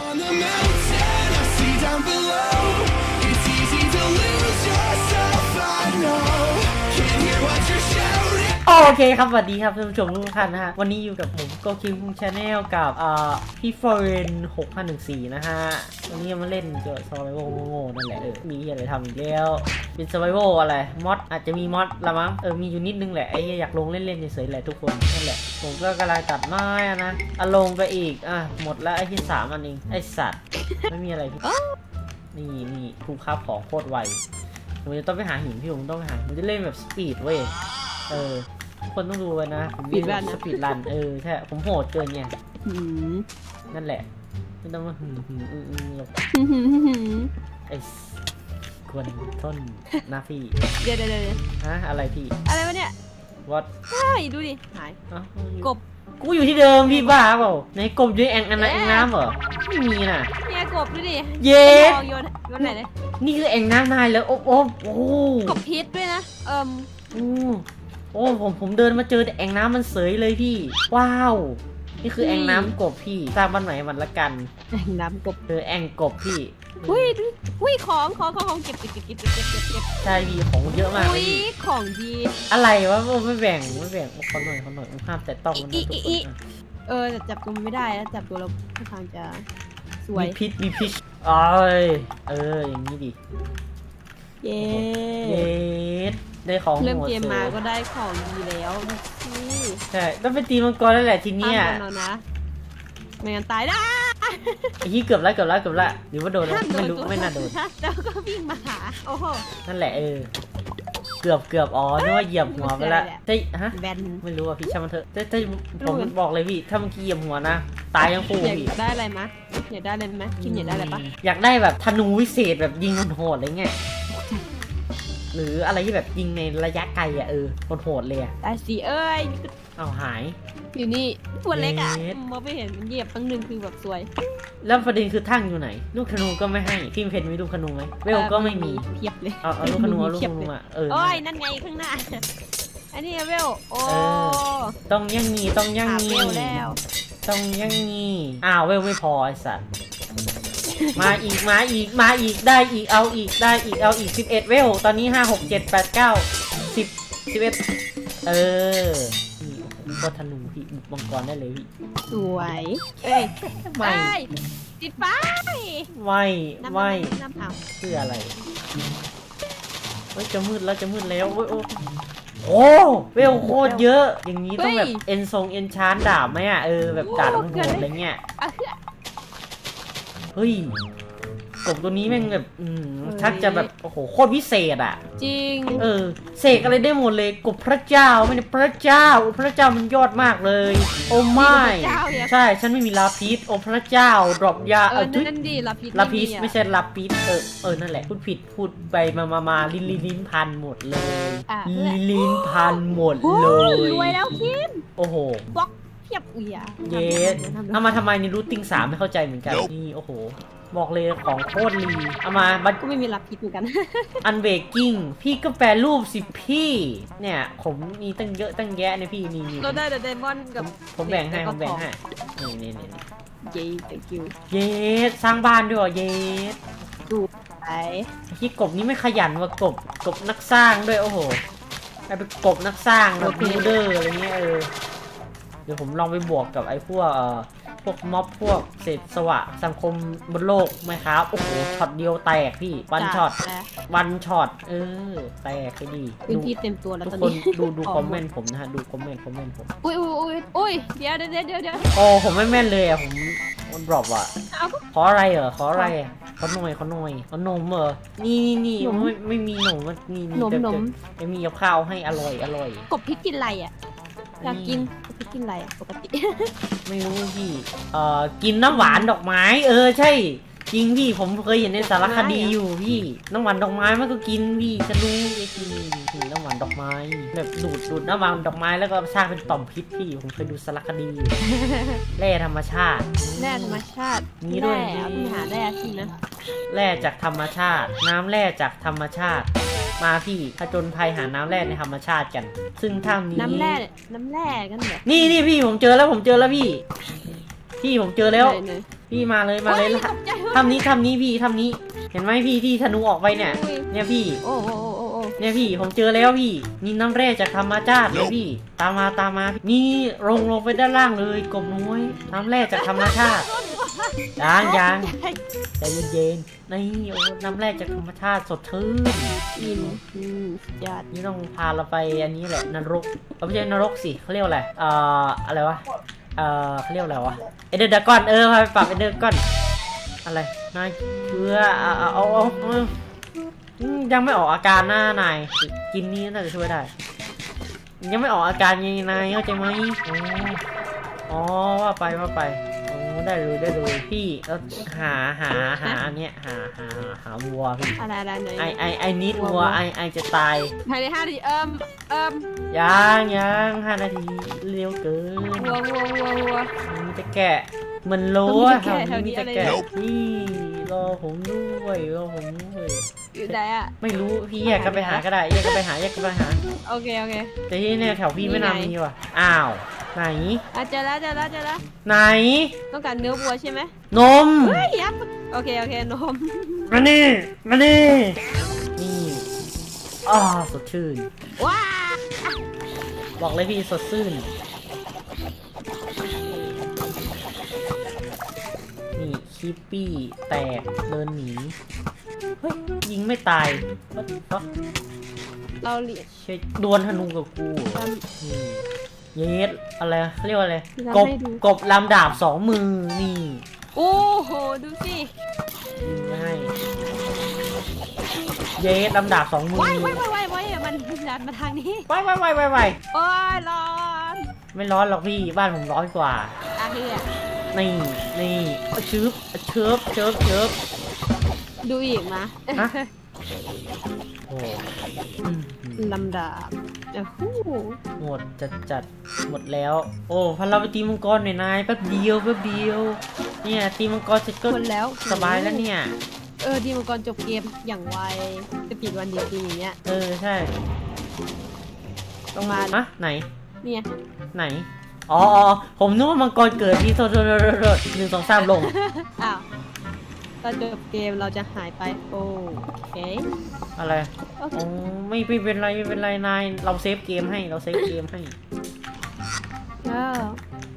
on the mountain, I see down below. โอเคครับสวัสดีครับท่านผู้ชมทุกท่านนะฮะ วันนี้อยู่กับผมโกคิวคุงชาแนลกับอ่าพี่เฟรน6514นหนึ่งสี่นะฮะ วันนี้มาเล่นเกี่ยวกับซ u r v i v a l โง่ๆนั่นแหละเออมีอะไรทำอีกแล้ว เป็น s u r v i v a l อะไรมอดอาจจะมีมอดละมั้งเออมีอยู่นิดนึงแหละไอ้อยากลงเล่นๆเฉยๆแหละทุกคนนั่นแหละผมก็กำลังตัดไม้อะนะอะลงไปอีกอะหมดแล้วไอ้ที่สามอันเองไอ้สัตว์ไม่มีอะไรพี่นี่นี่ภูมิครับของโคตรไวผมจะต้องไปหาหินพี่ผมต้องไปหาผมจะเล่นแบบสปีดเว้ยเออ คนต้องดูไว้นะผมวิ่ง Speed run นะ สปีดรันเออใช่ผมโหดเกินไงหืมนั่นแหละไม่ต้องมาหึ่มหึ่มอืมอืมหรอกไอ้สกวนต้นหนะพี่เดี๋ยวเดี๋ยวเดี๋ยวฮะอะไรพี่อะไรวะเนี่ยวัดใช่ดูดิ หายกบ กูอยู่ที่เดิมพี่บ้าเปล่าในกบอยู่ในแอ่งอันนั้นแอ่งน้ำเหรอไม่มีน่ะ เนี่ยกบดูดิเย้ลองโยนโยนไหนเลยนี่คือแอ่งน้ำนายแล้วโอ้โอ้โอ้โหกบพิษด้วยนะ เอิ่มโอ้ โอ้ผมผมเดินมาเจอแอ่งน้ำมันเสยเลยพี่ ว้าว นี่คือแอ่งน้ำกบพี่สร้างบ้านใหม่มันละกันแอ่งน้ำกบเจอแอ่งกบพี่อุ้ยอุ้ยของของของของเก็บเก็บเก็บเก็บเก็บเก็บใช่พี่ของเยอะมากอุ้ยของดีอะไรวะไม่แบ่งไม่แบ่งขอหน่อยขอหน่อยห้ามแต่ต้องมันทุเออจับตัวไม่ได้แล้วจับตัวเราทางจะสวยมีพิษมีพิษอ้อยเอออย่างนี้ดิเย้ ได้ของเริ่มโหดเกมมาสวยก็ได้ของดีแล้วดูสิใช่ต้องไปตีมังกรแล้วแหละทีเนี้ยห้ามโดนเรานะไม่งั้นตายนะไอ้ที่เกือบแล้วเกือบแล้วเกือบแล้วหรือว่าโดนแล้วห้ามโดไม่นรู้ตัวไม่น่าโดนแล้วก็วิ่งมาหาโอ้โหนั่นแหละเออเกือบเกือบอ๋อนึกว่าเหยียบหัวไปแล้วมันคืออะไรอะเฮ้ยฮะแบนไม่รู้อะพี่ช่างมันเถอะแต่แต่ผมรู้บอกเลยพี่ถ้าเมื่อกี้เหยียบหัวนะตายทั้งคู่อยากพี่ได้อะไรมะอยากได้อะไรไหมคิมอยากได้อะไรปะอยากได้แบบธนูวิเศษแบบยิงโหดๆอะไรเงี้ย หรืออะไรที่แบบยิงในระยะไกลอะเออโหดๆเลยอะได้สิเอ้ย เอาหาย อยู่นี่ตัวเล็กอะเย็ด มองไม่เห็นมันเหยียบตั้งหนึ่งคือแบบสวย แล้วประเด็นคือทั้งอยู่ไหน ลูกธนูก็ไม่ให้พี่เพนมีลูกธนูไหมเวลก็ไม่มีเพียบเลย เอาเอาลูกธนูเอาลูกเพียธบนูเลยมาเออ โอ้ย นั่นไงข้างหน้า อันนี้เวล โอ้เออต้องย่างงี้ต้องย่างหาเวงี้ลแล้ว ต้องย่างงี้อ้าวเวลไม่พอไอสัตว์ มาอีกมาอีกมาอีกได้อีกเอาอีกได้อีกเอาอีกสิบเอ็ดเวลตอนนี้ห้าหกเจ็ดแปดเก้าสิบสิบเอ็ดเออนี่ก็ธนูพี่บุกมังกรได้เลยพี่สวย เอ้ยไม่เอ้ยติดไฟไม่น้ำไม่น้ำเอาเพื่ออะไรเฮ้ยจะมืดแล้วจะมืดแล้วเว้ยโอ้โอ้เวลโคตรเยอะ อย่างนี้ต้องแบบเอ็นทรงเอ็นชานดาบไหมอะเออแบบดาบโหดๆอะไรเงี้ยอะ เฮ้ยกบตัวนี้แม่งแบบอืมเฮ้ยชักจะแบบโอ้โหโคตรพิเศษอะ จริง เออเสกอะไรได้หมดเลยกบพระเจ้าไม่ได้พระเจ้าโอ้พระเจ้ามันยอดมากเลย โอ้ไม่พระเจ้าเนี่ย ใช่ฉันไม่มีลาพิษโอ้พระเจ้าดรอปยาเอเอออนั่ทุนยนั่นดีลาพิษลาพิษอะไม่ใช่ลาพิษเออเออนั่นแหละพูดผิดพูดไปมามามาลิ้นลิ้นลิ้นพันหมดเลย อะลิ้นลิ้นพันหมดโอ้เลยรวยแล้วคิมโอ้โห บล็อกเพียบอุ้ยอะเยสทำเอามาทำไมในรูทติ้งสามไม่เข้าใจเหมือนกัน นี่ โอ้โห บอกเลยของโคตรลีเอามาบัตก็ไม่มีลาพิษเหมือนกัน อันเบกกิ้ง พี่ก็แปลรูปสิพี่ เนี่ย ผมมีตั้งเยอะตั้งแยะเนี่ยพี่นี่นี่เราได้แต่ไดมอนด์ผกับมผมแบ่งให้ล้วผก็มแบ่งทอให้นี่นี่นี่นี่เย้ thank you เยสสร้างบ้านด้วยเหรอเยสดูไปพี่กบนี่ไม่ขยันว่ากบ กบนักสร้างด้วย โอ้โหกลายเป็นกบนักสร้างแบบบิลเดอร์อะไรเงี้ยเออเดี๋ยวผมลองไปบวกกับไอ้พวกเอ่อพวกม็อบพวกเศษสวะสังคมบนโลกไหมครับ โอ้โหช็อตเดียวแตกพี่วันช็อตแล้ววันช็อตเออ แตกไปดีพื้นดูที่เต็มตัวแล้วทุกตอนคนนี้ดูดูออกคอมเมนต์ผมนะฮะดูคอมเมนต์คอมเมนต์ผม อุ้ยอุ้ยอุ้ยอุ้ยเดี๋ยวเดี๋ยวเดี๋ยวเดี๋ยวเดี๋ยวโอ้ผมไม่แม่นเลยอะผมมันดรอปอะ เอาก็ ขออะไรเหรอขออะไรอะขอหน่อยขอหน่อยขอนมเหรอนี่นี่นี่หนมไม่ไม่มีหนมอะนี่นี่หนมเดี๋ยวหนมเดี๋ยวมีกับข้าวให้อร่อยอร่อยกบพริกกินอะไรอะ อยากกินนี่กบพริกกินอะไรอะปกติ ไม่รู้พี่เอ่อกินน้ำหวานดอกไม้ เออใช่ จริงพี่ผมเคยเห็นในสารคดีอยู่พี่ น้ำหวานดอกไม้มันก็กินพี่ฉันรู้ไอ้กินกินน้ำหวานดอกไม้แบบดูดดูดน้ำหวานดอกไม้แล้วก็สร้างเป็นต่อมพิษพี่ผมเคยดูสารคดีอยู่ แร่ธรรมชาติ แร่ธรรมชาติมีด้วย แร่เอาไปหาแร่สินะ แร่จากธรรมชาติ น้ำแร่จากธรรมชาติ มาพี่ผจญภัยหาน้ำแร่ในธรรมชาติกัน ซึ่งถ้ำนี้ น้ำแร่น้ำแร่กันเหรอนี่นี่พี่ผมเจอแล้วผมเจอแล้วพี่ พี่ผมเจอแล้ว ไหนไหนพี่มาเลยมาเลยโอ้ตกใจทำนี้ทำนี้พี่ทำนี้ เห็นไหมพี่ที่ธนูออกไปเนี่ยอุ้ยเนี่ยพี่ โอ้โอ้โอ้โอ้โอ้เนี่ยพี่ผมเจอแล้วพี่ นี่น้ำแร่จากธรรมชาติเลยพี่ ตามมาตามมานี่ลงลงไปด้านล่างเลยกบน้อยน้ำแร่จากธรรมชาติ ยางยางใจเย็นๆนี่โอ้น้ำแร่จากธรรมชาติสดชื่นอินอืมสุดยอดนี่ต้องพาเราไปอันนี้แหละนรกเออไม่ใช่นรกสิเขาเรียกว่าอะไรเอ่ออะไรวะเอ่อเขาเรียกว่าอะไรวะเอเดอร์ดากอนเออพาไปปรับเอเดอร์ดากอนอะไรนายเพื่อเอาเอาเอาเอาเอาอืมยังไม่ออกอาการหน้านายกินนี้น่าจะช่วยได้ ยังไม่ออกอาการไงนายเข้าใจไหมอ๋ออ๋อว่าไปว่าไป อ๋อได้เลยได้เลยพี่แล้วหาหาหาอันเนี้ยหาหาหาวัวพี่อะไรอะไรหน่อยไอไอไอนิดวัวไอไอจะตายภายในห้านาทีเอิมเอิมยังยังห้านาทีเร็วเกินวัววัววัววัวมีแต่แกะเหมันรู้ว่ามีแต่แกะแถวนี้มีแต่แถวนี้แกะอะไรนี่รอผมด้วยรอผมด้วยอยู่ไหนอะไม่รู้พี่แยกกันไปหาก็ได้แยกกันไปหาแยกกันไปหาโอเคโอเคแต่ที่เนี่ยแถวพี่ไม่นี่ไงนำมีว่ะอ้าว ไหน อะเจอแล้วเจอแล้วเจอแล้วไหน ต้องการเนื้อวัวใช่ไหมนม เฮ้ยยับโอเคโอเคนม มานี่ มานี่ นี่อ้าสดชื่น ว้าบอกเลยพี่สดชื่น นี่คิปปี้แตกเดินหนี เฮ้ย ยิงไม่ตาย What the fuck เราเหลียเชยดวลธนูกับกูเหรอทนี่ เยสอะไรเขาเรียกว่าอะไรทำกบให้ดู กบลำดาบสองมือนี่ำโอ้โห ดูสิยิงให้เยสลำดาบสองมือว้ายว้ายว้ายว้ายว้ายมันดันมาทางนี้ไปไปไปไปไปโอ้ยร้อนไม่ร้อนหรอกพี่บ้านผมร้อนกว่า อะเฮียนี่นี่อะชึบอะเชิบเชิบเชิบ ดูอีกนะฮะ โอ้อืมลำดาบ โอ้โหหมดจัดจัดหมดแล้ว โอ้พันเราไปตีมังกรหน่อยนายแป๊บเดียวแป๊บเดียว เนี่ยตีมังกรเสร็จก็คนแล้วสบายแล้วเนี่ย เออดีมังกรจบเกมอย่างไวจะปิดวันเดียวจริงอย่างเงี้ยเออใช่ต้องมาอะไหน เนี่ยไหนอ๋ออ๋อผมนึกว่ามังกรเกิดพี่โทษโทษโทษโทษหนึ่งสองสามลงอ้าว ตอนจบเกมเราจะหายไปโอเคอะไรโอเคอ๋อไม่ไม่เป็นไรไม่เป็นไรนาย เราเซฟเกมให้เราเซฟเกมให้เออ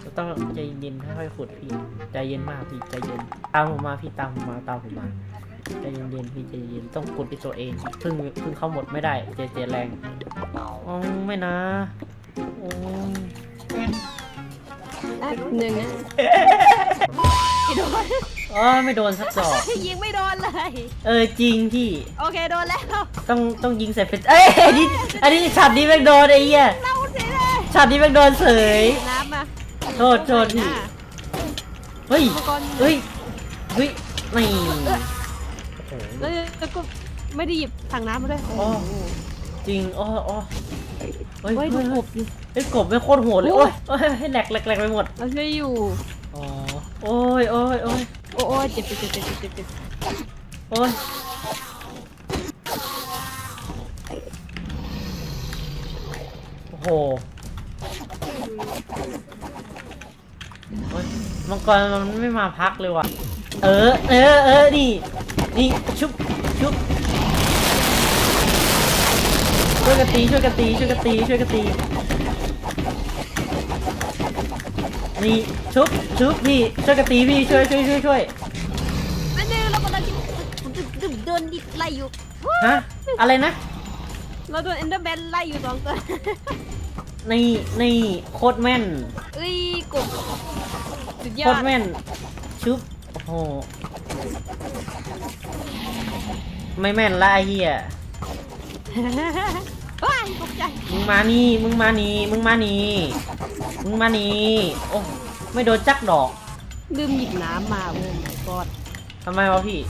เราต้องใจเย็นค่อยๆขุดพี่ใจเย็นมากพี่ใจเย็นตามผมมาพี่ตามผมมาตามผมมาใจเย็นๆพี่ใจเย็นต้องขุดด้วยตัวเองพึ่งพึ่งเข้าหมดไม่ได้เจเจแรงอ๋อไม่นะโอ้แป๊บหนึ่งนะไม่โดน อ๋อไม่โดนสักดอก ยิงไม่โดนเลย เออจริงพี่ โอเคโดนแล้ว ต้องต้องยิงใส่เป็นเอ้ยอันนี้อันนี้ช็อตนี้แม่งโดนไอ้เหี้ยเราสิเลยช็อตนี้แม่งโดนเสย น้ำมาโทษโทษพี่ เฮ้ยมังกรเฮ้ยเฮ้ยนี่โอ้โหแล้วแล้วก็ไม่ได้หยิบถังน้ำมาด้วยโอ้จริงอ้ออ้อเฮ้ยเฮ้ยเฮ้ดูยกเฮ้ยบดิเฮ้ยกบไม่โคตรโหดเลยโอ้ยโอ้ยให้แหลกแหลกแหลกไปหมด เราช่วยอยู่ อ๋อ โอ้ยโอ้ยโอ้ย โอ้โอ้ยเจ็บเจ็บเจ็บเจ็บเจ็บเจ็บโอ้ยโอ้โหโอ้ยมังกรมันไม่มาพักเลยว่ะ เออ เออ เออ นี่ นี่ ชุบ ชุบ ช่วยกันตี ช่วยกันตี ช่วยกันตี ช่วยกันตี นี่ชุบชุบพี่ช่วยกันตีพี่ช่วยช่วยช่วยช่วยอันนี้เรากำลังจะโดนดิไล่อยู่ ฮะอะไรนะ เราโดนเอนเดอร์แมนไล่อยู่สองตัว นี่นี่โคตรแม่นเอ้ยกบสุดยโคตรแม่นชุบโอ้โหไม่แม่นละไอ้เหี้ย ว้ายตกใจมึงมานี่มึงมานี่มึงมานี่มึงมานี่โอ้ไม่โดนจักดอกลืมหยิบน้ำมาโอ้ my god ทำไมวะพี่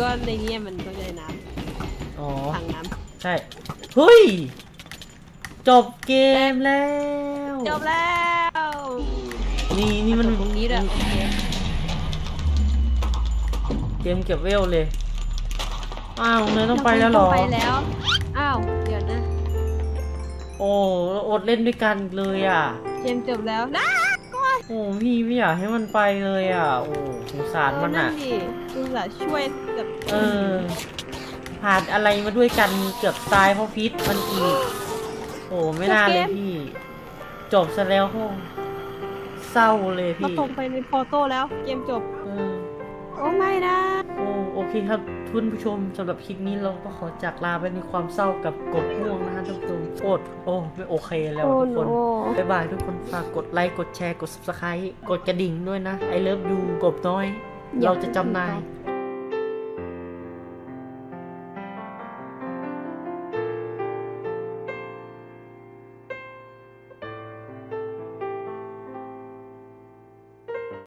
ก็ในเนี้ยมันก็ได้น้อ๋อำถังน้ใช่เฮ้ยจบเกมแล้วำจบแล้วนี่นี่มันจบตรงนี้ด้วยโอเคเกมเก็บเวลเลยอ้าวเนยต้องไปแล้วเหรอ ต้องไปแล้วอ้าวเดี๋ยวนะโอ้อดเล่นด้วยกันเลยอะ เกมจบแล้วนะก่อนโอ้พี่ไม่อยากให้มันไปเลยอะ โอ้สงสารมันอะดิอุตส่าห์ช่วยแบบเออผ่านอะไรมาด้วยกันเกือบตายเพราะพิษมันอีกโอ้ไม่น่าเลยพี่ จบซะแล้วโหเศร้าเลยเราพี่ตกไปในพอโต้แล้ว เกมจบเออโอ้ไม่นะ โอ้โอเคครับ ทุนผู้ชมสำหรับคลิปนี้เราก็ขอจากลาไปในความเศร้ากับกดม่วงนะฮะท่านผู้ชมโคตรโอ้ไม่โอเคแล้วโอ้ทุกโนคนบ๊ายบายทุกคนฝากกดไลค์กดแชร์กด subscribe กดกระดิ่งด้วยนะไอเลิฟดูกบน้อย เราจะจำนาย